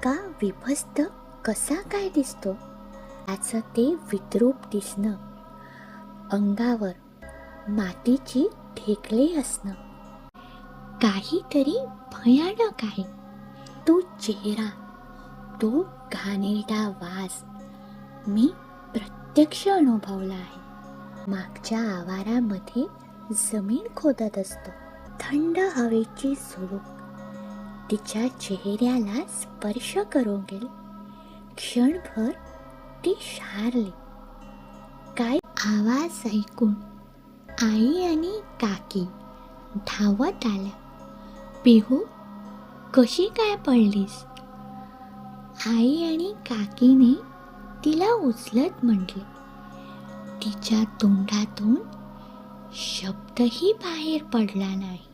इतका विभस्त कसा काय दिसतो? त्याचं ते विद्रूप दिसणं. अंगावर मातीची ठेकले असणं. काहीतरी भयानक आहे. तो चेहरा तो घाणेरडा वास मी प्रत्यक्ष अनुभवला आहे. मागच्या आवारामध्ये जमीन खोदत असतो. थंड हवेची झुळूक तिच्या चेहऱ्याला स्पर्श करून गेली. क्षणभर ती शारली. काय आवाज ऐकून आई आणि काकी धावत आल्या. पिहू कशी काय पडलीस? आई आणि काकीने तिला उचलत म्हटले. तिच्या तोंडातून शब्दही बाहेर पडला नाही.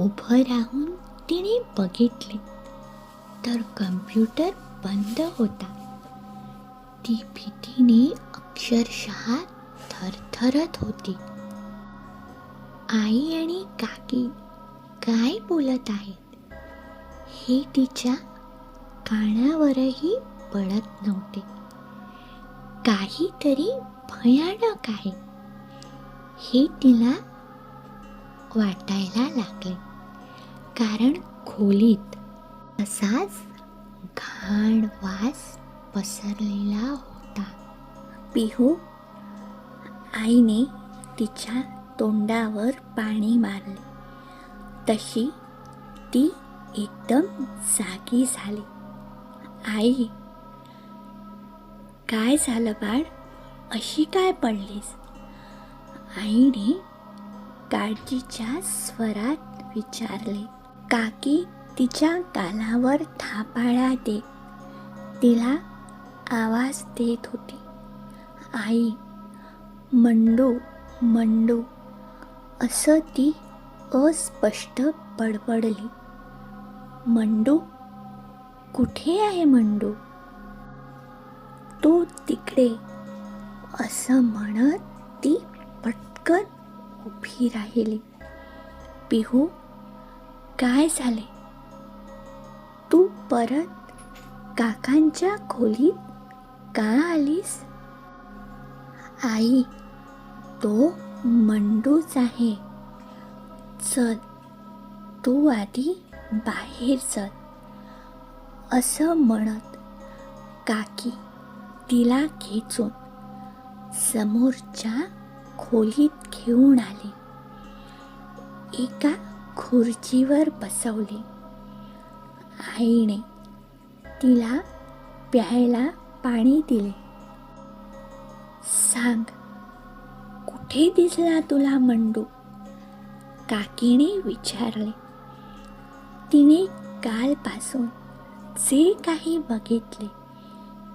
उभं राहून तिने बघितले. तर कम्प्युटर बंद होता. ती भीतीने अक्षरशः थरथरत होती. आई आणि काकी काय बोलत आहेत? हे तिच्या कानावरही पडत नव्हते. काहीतरी भयानक आहे. हे तिला वाटायला लागले. कारण खोलीत असाच घाण वास पसरलेला होता. पिहू आईने तिच्या तोंडावर पाणी मारले. तशी ती एकदम जागी झाली. आई काय झालं बाळ? अशी काय पडलीस? आईने काळजीच्या स्वरात विचारले. काकी तिच्या गालावर थापाळा देत तिला आवाज देत होती. आई मंडू मंडू. असं ती अस्पष्ट बडबडली. मंडू कुठे आहे मंडू? तो तिकडे. असं म्हणत ती पटकन उभी राहिली. पिहू काय झाले? तू परत काकांच्या खोलीत का आलीस? आई तो मंडूच आहे. चल तू आधी बाहेर चल. असं म्हणत काकी तिला खेचून समोरच्या खोलीत घेऊन आली. एका खुर्चीवर बसवली. आईने तिला प्यायला पाणी दिले. सांग कुठे दिसला तुला मंडू? काकीने विचारले. तिने कालपासून जे काही बघितले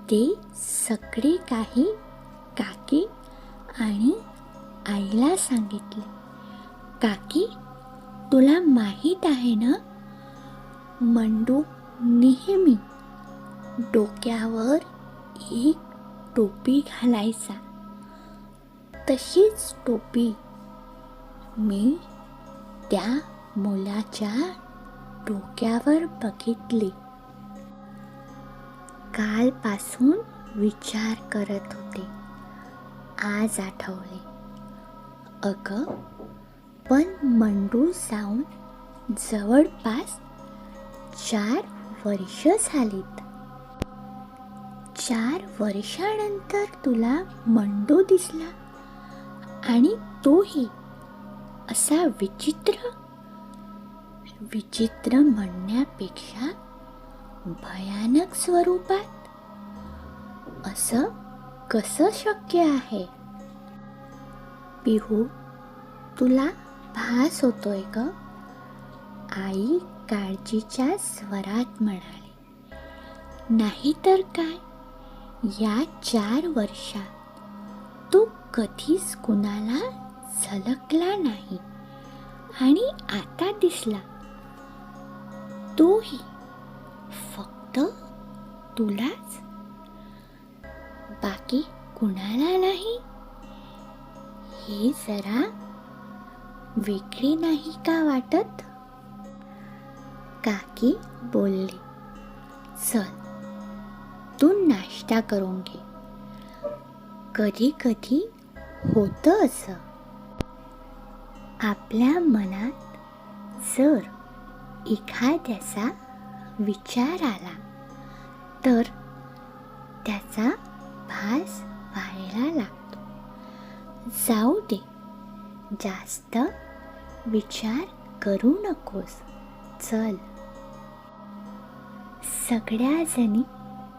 ते सगळे काही काकी आणि आईला सांगितले. काकी तुला माहीत आहे ना? मंडू नेहमी डोक्यावर एक टोपी घालायचा. तशीच टोपी मी त्या मुलाच्या डोक्यावर बघितली. कालपासून विचार करत होते. आज आठवले. अगं पण मंडू जाऊन जवळपास चार वर्ष झालीत. चार वर्षानंतर तुला मंडू दिसला आणि तोही असा विचित्र विचित्र म्हणण्यापेक्षा भयानक स्वरूपात. असं कसं शक्य आहे? पिहू तुला भास होतोय ग. आई काळजीच्या स्वरात म्हणाली नाहीतर काय? या चार वर्षात तू कधीच कुणाला झलकला नाही आणि आता दिसला. तोही फक्त तुलाच? बाकी कुणाला नाही? हे जरा वेगळी नाही का वाटत? काकी बोलले चल तू नाश्ता करून घे. कधी कधी होतं असं. आपल्या मनात जर एखाद्याचा विचार आला तर त्याचा भास व्हायला लागतो. जाऊ दे जास्त विचार करू नकोस. चल. सगळ्या जणी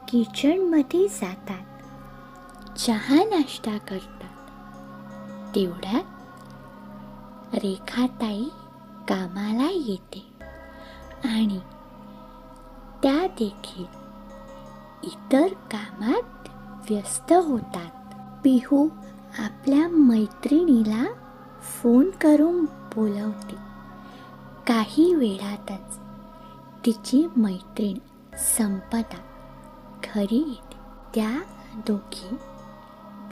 किचनमध्ये जातात. चहा नाश्ता करतात. तेवढ्यात रेखाताई कामाला येते आणि त्या देखील इतर कामात व्यस्त होतात. पिहू आपल्या मैत्रिणीला फोन करून बोलवते. काही वेळातच तिची मैत्रीण संपदा घरी येते. त्या दोघी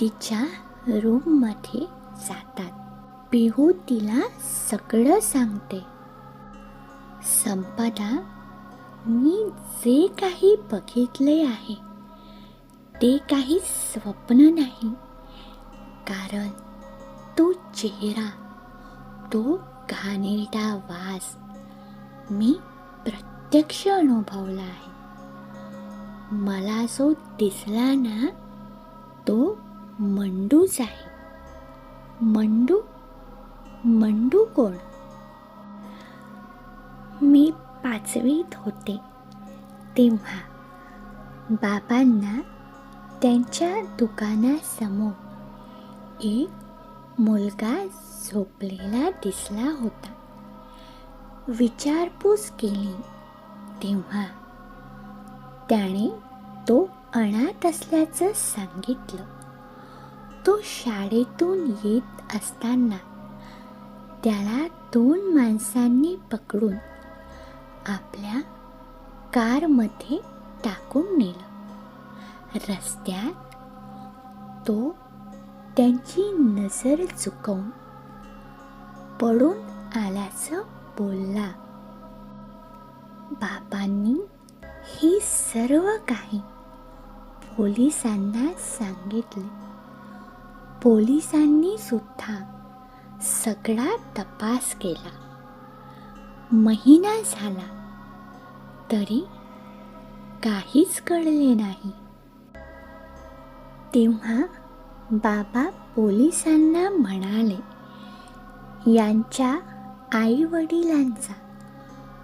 तिच्या रूममध्ये जातात. पिहू तिला सगळं सांगते. संपदा मी जे काही बघितले आहे ते काही स्वप्न नाही. कारण तो चेहरा तो घाणेरडा वास मी प्रत्यक्ष अनुभवला आहे. मला जो दिसला ना तो मंडूच आहे. मंडू? मंडू कोण? मी पाचवीत होते. तेव्हा बाबांना त्यांच्या दुकानासमोर एक मुलगा झोपलेला दिसला होता. विचारपूस केली. तेव्हा त्याने तो अनाथ असल्याचं सांगितलं. तो शाळेतून येत असताना त्याला दोन माणसांनी पकडून आपल्या कारमध्ये टाकून नेलं. रस्त्यात तो त्यांची नजर चुकवून पडून आल्याचं बोलला. बाबांनी ही सर्व काही पोलिसांना सांगितले. पोलिसांनी सुद्धा सगळा तपास केला. महिना झाला तरी काहीच कळले नाही. तेव्हा बाबा पोलिसांना म्हणाले यांच्या आई वडिलांचा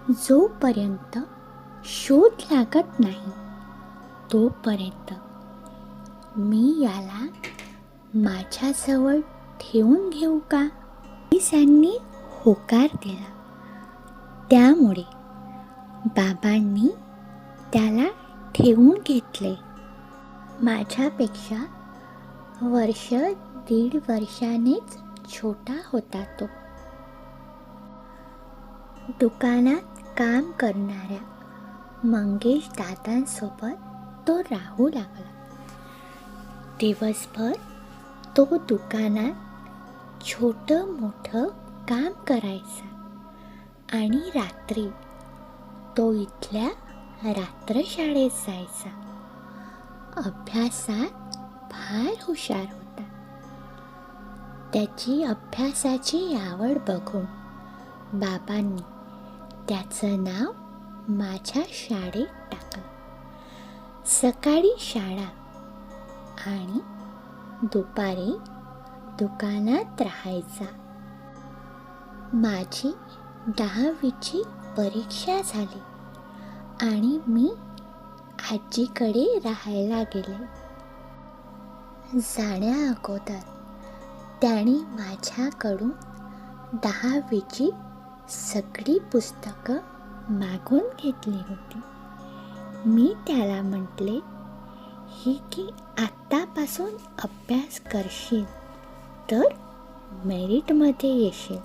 जोपर्यंत शोध लागत नाही तोपर्यंत मी याला माझ्याजवळ ठेवून घेऊ का? पोलिसांनी होकार दिला. त्यामुळे बाबांनी त्याला ठेवून घेतले. माझ्यापेक्षा वर्ष दीड वर्षानेच छोटा होता तो. दुकानात काम करणाऱ्या मंगेश दादांसोबत तो राहू लागला. दिवसभर तो दुकानात छोटं मोठं काम करायचा आणि रात्री तो इथल्या रात्रशाळेत जायचा. अभ्यासात फार हुशार होता. त्याची अभ्यासाची आवड बघून बाबांनी त्याचं नाव माझ्या शाळेत टाकलं. सकाळी शाळा आणि दुपारी दुकानात राहायचा. माझी दहावीची परीक्षा झाली आणि मी आजीकडे राहायला गेले. जाण्या अगोदर त्याने माझ्याकडून दहावीची सगळी पुस्तकं मागून घेतली होती. मी त्याला म्हटले ही की आत्तापासून अभ्यास करशील तर मेरिटमध्ये येशील.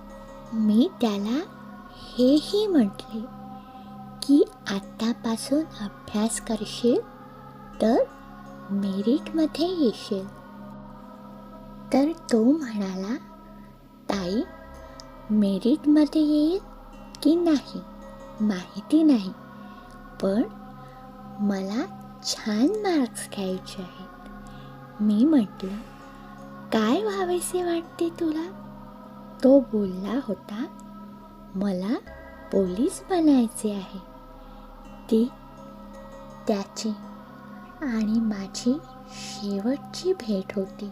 मी त्याला हेही म्हटले की आत्तापासून अभ्यास करशील तर मेरिटमध्ये येशील. तर तो म्हणाला ताई मेरिटमध्ये येईल की नाही? माहिती नाही. पण मला छान मार्क्स घ्यायचे आहेत. मी म्हटलं काय व्हावेसे वाटते तुला? तो बोलला होता मला पोलीस बनायचे आहे. ती त्याची आणि माझी शेवटची भेट होती.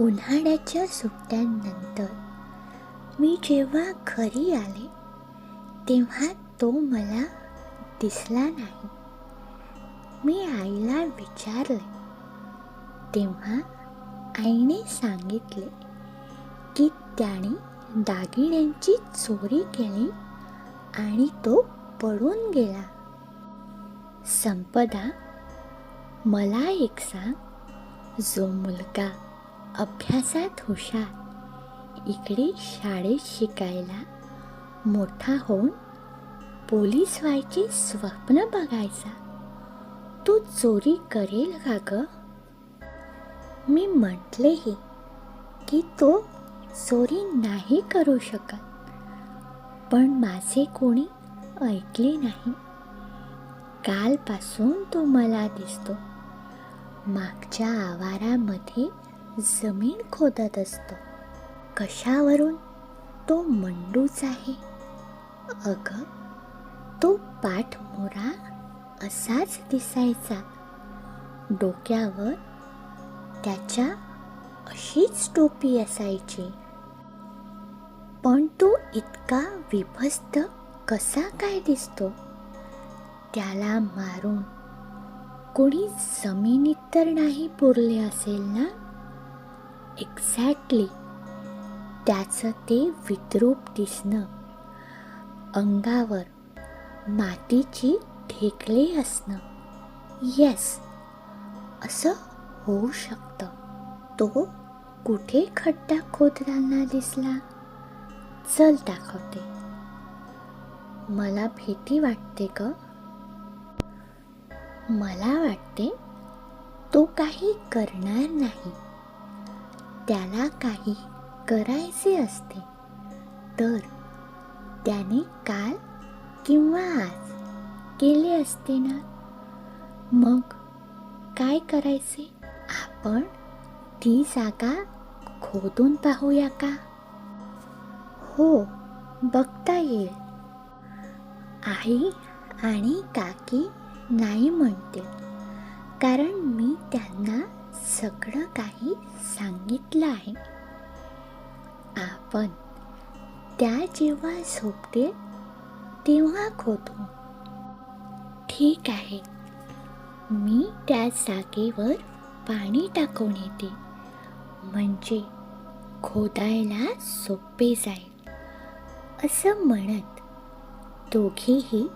उन्हाळ्याच्या सुट्ट्यांनंतर मी जेव्हा घरी आले तेव्हा तो मला दिसला नाही. मी आईला विचारले. तेव्हा आईने सांगितले की त्याने दागिन्यांची चोरी केली आणि तो पळून गेला. संपदा मला एक सांग. जो मुलगा अभ्यासात हुशार इकडे शाळेत शिकायला मोठा होऊन पोलीस व्हायचे स्वप्न बघायचा. तू चोरी करेल का ग? मी म्हटलेही की तो चोरी नाही करू शकत. पण माझे कोणी ऐकले नाही. कालपासून तो मला दिसतो. मागच्या आवारामध्ये जमीन खोदत असतो. कशावरून? तो मंडूच आहे. अगं तो पाठमोरा असाच दिसायचा. डोक्यावर त्याच्या अशीच टोपी असायची. पण तो इतका विभस्त कसा काय दिसतो? त्याला मारून. कोणी जमिनीत तर नाही पुरले असेल ना? एक्झॅक्टली त्याचं ते विद्रूप दिसणं. अंगावर मातीची ढेकले असणं. येस असं होऊ शकतं. तो कुठे खड्डा खोदताना दिसला? चल दाखवते. मला भीती वाटते ग. मला वाटते तो काही करणार नाही. त्याला काही करायचे असते. तर त्याने काल किंवा आज केले असते ना? मग काय करायचे? आपण ती जागा खोदून पाहूया का? हो बघता येईल. आई आणि काकी नाही म्हणते. कारण मी त्यांना सगळं काही सांगितलं आहे. आपण त्या जेव्हा झोपते तेव्हा खोदो. ठीक आहे. मी त्या जागेवर पाणी टाकून येते. म्हणजे खोदायला सोपे जाईल. असं म्हणत दोघीही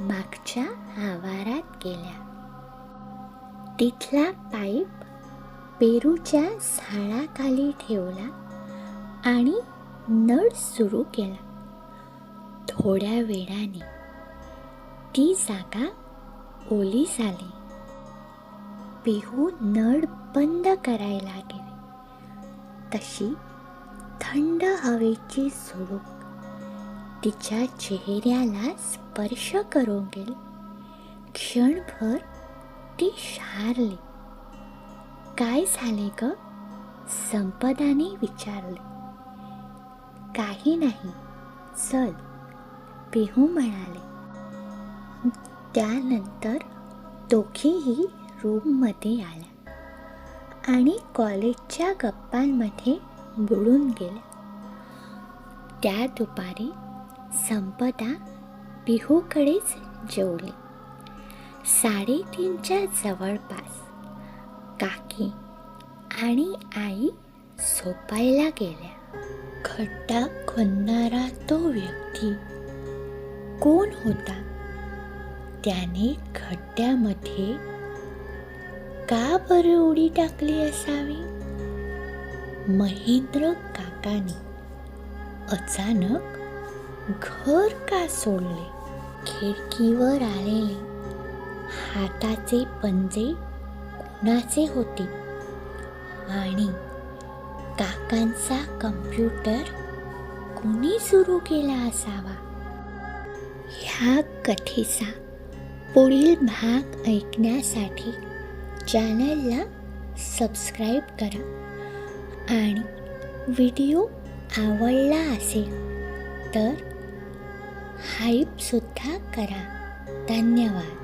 मागच्या आवारात गेल्या. तिथला पाईप पेरूच्या झाडाखाली ठेवला आणि नळ सुरू केला. थोड्या वेळाने ती जागा ओली झाली पिहू नळ बंद करायला गेले तशी थंड हवेची झुळूक तिच्या चेहऱ्याला स्पर्श करून गेले. क्षणभर ती शारली. काय झाले ग? संपदाने विचारले. काही नाही. चल पिहू म्हणाले. त्यानंतर दोघीही रूममध्ये आल्या आणि कॉलेजच्या गप्पांमध्ये बुडून गेल्या. त्या दुपारी संपदा पिहूकडेच जेवली. साडेतीनच्या जवळपास काकी आणि आई झोपायला गेल्या. खड्डा खोदणारा तो व्यक्ती कोण होता? त्याने खड्ड्यामध्ये का बरं उडी टाकली असावी? महेंद्र काकाने अचानक घर का सोडले? खिडकीवर आलेले. हाताचे पंजे कुणाचे होते? आणि काकांचा कम्प्युटर कुणी सुरू केला असावा? ह्या कथेचा पुढील भाग ऐकण्यासाठी चॅनलला सबस्क्राईब करा आणि व्हिडिओ आवडला असेल तर हाईपसुद्धा करा. धन्यवाद.